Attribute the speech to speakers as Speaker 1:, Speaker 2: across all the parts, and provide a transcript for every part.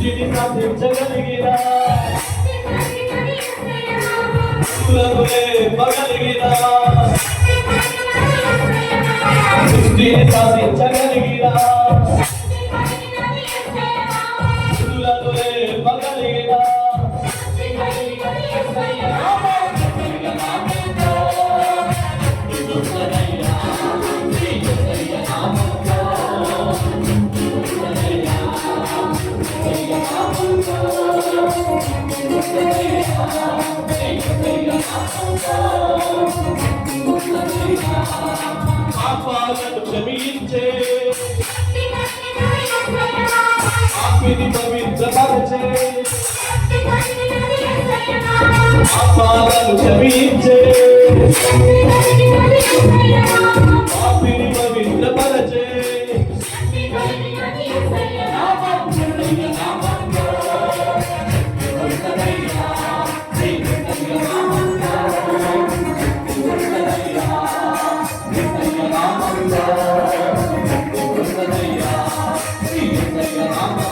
Speaker 1: సృష్టిని శాసించగలిగిన మృతులను లేపగలిగిన సృష్టిని సాధించగలిగిన. పాపాలను క్షమించే ఆపిని పవిత్రపరచే పాపాలను క్షమించే పవిత్రపరచే.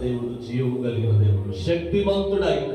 Speaker 1: దేవుడు జీవము కలిగిన దేవుడు శక్తివంతుడైన